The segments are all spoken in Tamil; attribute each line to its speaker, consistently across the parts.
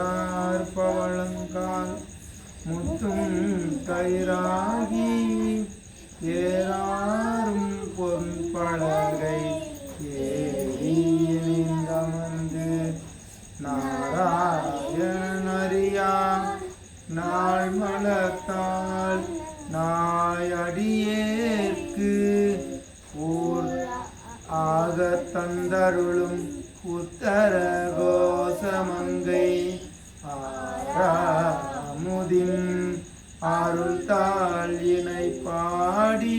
Speaker 1: சீரார்பவளங்கால் முத்தும் கயிறாகி ஏறாரும் பொன்பழகை பலகை ஏறியமர்ந்து நாராயணரியா நாள் மலத்தால் நாயடியேற்கு ஊர் ஆக தந்தருளும் உத்தர கோசமங்கை ஆராமுதின் அருள் தாள் இணை பாடி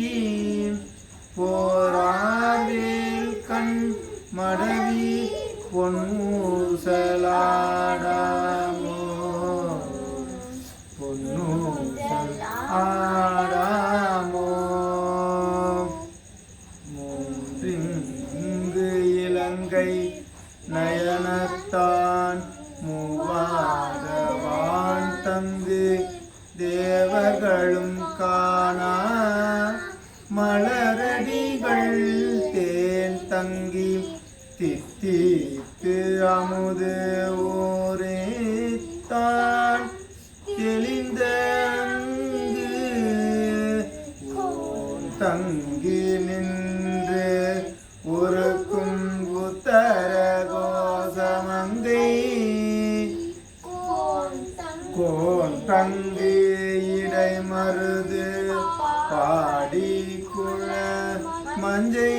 Speaker 1: போராவேல் கண் மடவி பொன்னூசலாடாமோ மலரடிகள் தேன் தங்கி தித்தித்து அமுது ஊரே தான் தெளிந்த தங்கி நின்று உருக்கும் உத்தர கோசமங்கை. கோன் தங்கி இடை மருது தஞ்சை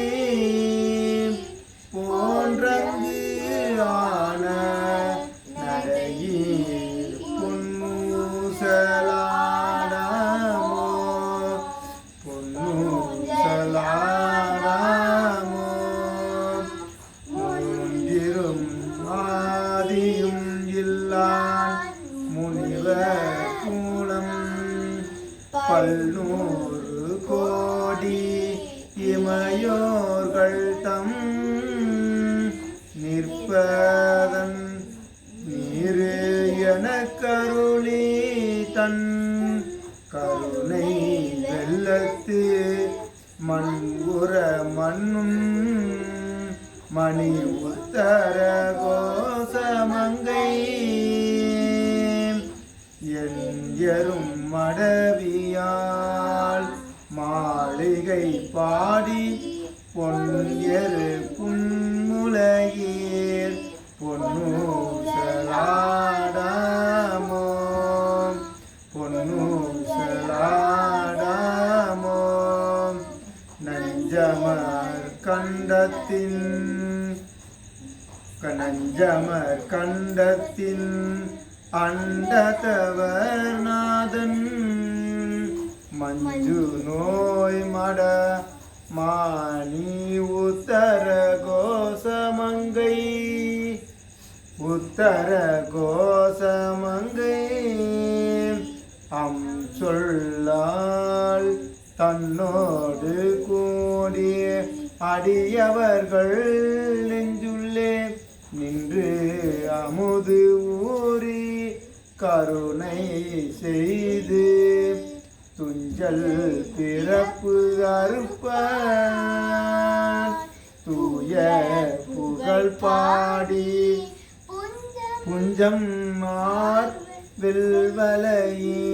Speaker 1: போன்றங்கு ஆன நடையில் பொன்னூசலாடாமோ பொன்னூசலாடாமோ மூன்றிரும் ஆதியும் இல்லான் முனிவர் கூலம் பல்நூறு கோ இமையோர்கள் தம் நிற்பதன் நீரு என கருளி தன் கருணை வெள்ளத்து மண்புற மண்ணும் மணி உத்தர கோசமங்கை எரும் மடவியால் மாளிகை பாடி பொன்னியரு புன்முலகீர் பொன்னூசலாடாமோ. பொன்னூசலாடாமோ. நஞ்சமர் கண்டத்தின். நஞ்சமர் கண்டத்தின். அண்டதவர் நாதன் மஞ்சு நோய் மட மானி உத்தர கோசமங்கை உத்தர கோசமங்கை அம் சொல்லால் தன்னோடு கூடிய அடியவர்கள் நெஞ்சுள்ளே நின்று அமுது ஊறி கருணை செய்து துஞ்சல் பிறப்பு அறுப்ப தூய புகழ் பாடி. புஞ்சம் மார் வில்வலையே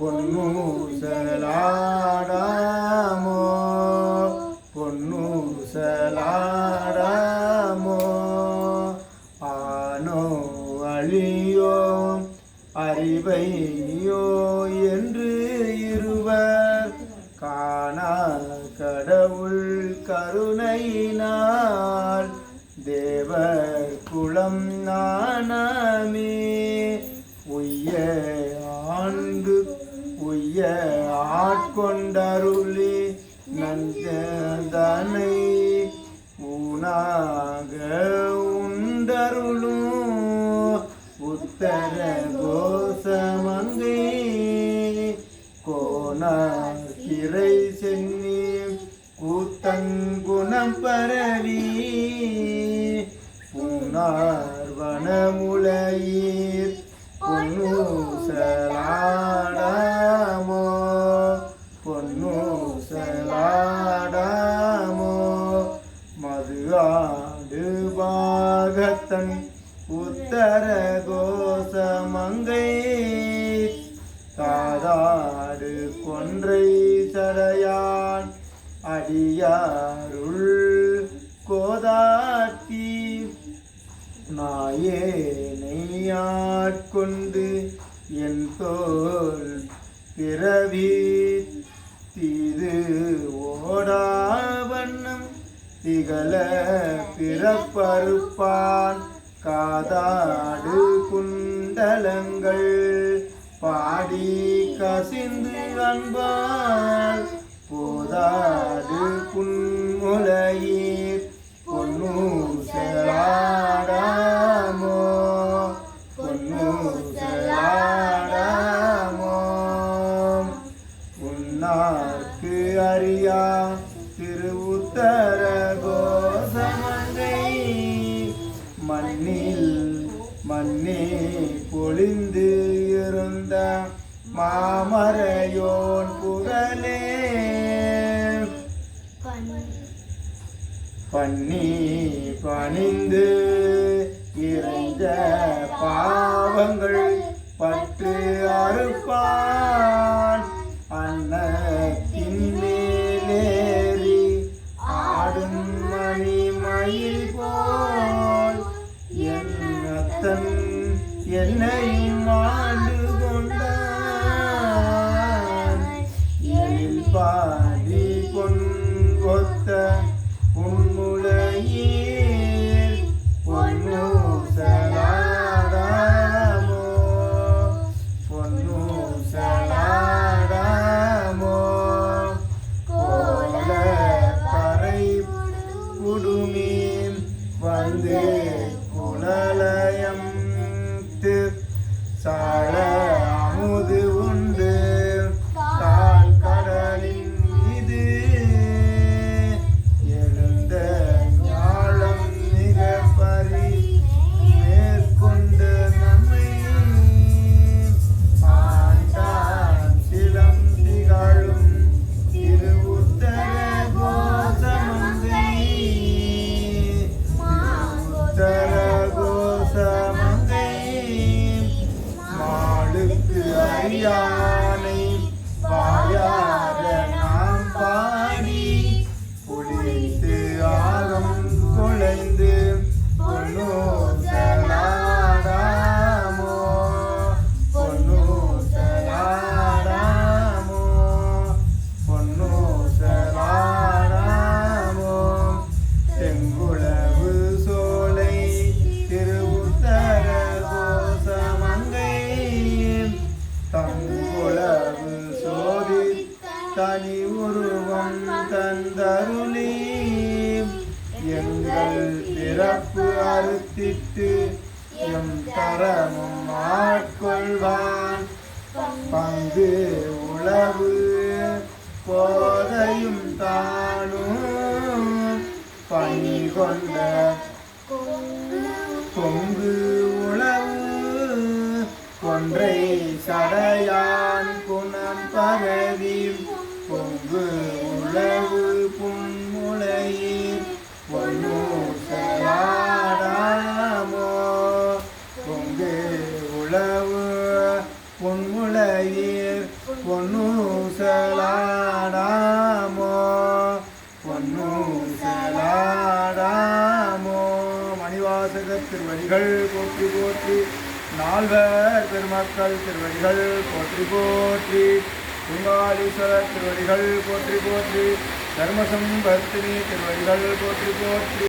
Speaker 1: பொன்னூசலாடாமோ? பொன்னூசலாடாமோ? ஆனோ அழியோ? அறிவை நீயோ என்று இருவர். காணா கடவுள் கருணையினால் தேவர் குளம் நாணமே. உய்ய ஆண்டு உய்ய ஆட்கொண்டருளி. நஞ்சதனை ஊனாக உண்டருளும் உத்தர கோணார் கிரை சென்னி கூத்தங்குணம் பரவி புனார் வனமுலையீர் பொன்னூசலாடாமோ. பொன்னூசலாடாமோ. மது ஆடு பாகத்தன் உத்தரகோ. அடியாருள் கோதாட்டி நாயேனையாட்கொண்டு என் தோல் பிறவி தீது ஓடா வண்ணம் திகழ பிறப்பறுப்பான். காதாடு குண்டலங்கள் பாடி கசிந்து அன்பால் போதாது புன்முலையீர். பொன்னு செலாடாமோ பொன்னு செலாடாமோ உன்னார்க்கு அறியா திரு உத்தர மண்ணில் மண்ணே பொழிந்து இருந்த மாமரையோன் பண்ணி பணிந்து இறைந்த பாவங்கள் பற்று அறுப்பான். அன்னத்தின் மேலேறி ஆடும் மணி மயில் போல் என்னத்தன் என்னையும் ஆண்டு கொண்டான். எழில் அறுத்திட்டு எம் தரமும் ஆட்கொள்வான். பங்கு உளவு போதையும் தானும். பணி கொண்ட பொங்கு உளவு கொன்றை சடையான் குணம் பரவி பொங்கு பொன்னு மணிவாசக திருவடிகள் போற்றி போற்றி நால்வர் பெருமக்கள் திருவடிகள் போற்றி போற்றி துங்காலீஸ்வரர் திருவடிகள் போற்றி போற்றி தர்மசம்பர்த்தினி திருவடிகள் போற்றி போற்றி.